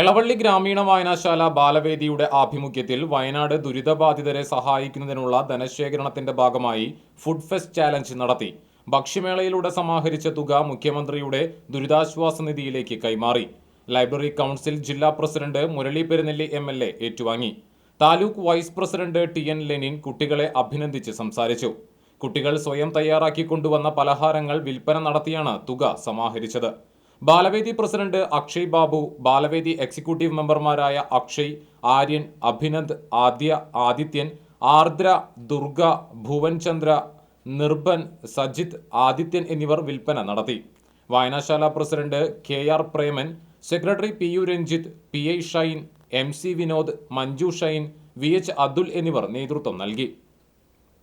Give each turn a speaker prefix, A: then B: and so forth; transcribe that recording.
A: എളവള്ളി ഗ്രാമീണ വായനാശാല ബാലവേദിയുടെ ആഭിമുഖ്യത്തിൽ വയനാട് ദുരിതബാധിതരെ സഹായിക്കുന്നതിനുള്ള ധനശേഖരണത്തിന്റെ ഭാഗമായി ഫുഡ് ഫെസ്റ്റ് ചാലഞ്ച് നടത്തി. ഭക്ഷ്യമേളയിലൂടെ സമാഹരിച്ച തുക മുഖ്യമന്ത്രിയുടെ ദുരിതാശ്വാസ നിധിയിലേക്ക് കൈമാറി. ലൈബ്രറി കൗൺസിൽ ജില്ലാ president Murali Perunnelli M L A ഏറ്റുവാങ്ങി. Taluk vice president T N Lenin കുട്ടികളെ അഭിനന്ദിച്ച് സംസാരിച്ചു. കുട്ടികൾ സ്വയം തയ്യാറാക്കി കൊണ്ടുവന്ന പലഹാരങ്ങൾ വിൽപ്പന നടത്തിയാണ് തുക സമാഹരിച്ചത്. ബാലവേദി പ്രസിഡന്റ് അക്ഷയ് ബാബു ബാലവേദി എക്സിക്യൂട്ടീവ് മെമ്പർമാരായ അക്ഷയ് ആര്യൻ അഭിനന്ദ് ആദ്യ ആദിത്യൻ ആർദ്ര ദുർഗ ഭുവൻ ചന്ദ്ര നിർഭൻ സജിത് ആദിത്യൻ എന്നിവർ വിൽപ്പന നടത്തി. വായനാശാല president K R Preman secretary P U Ranjith P I Shine M C Vinod Manju Shine V H Athul എന്നിവർ നേതൃത്വം നൽകി.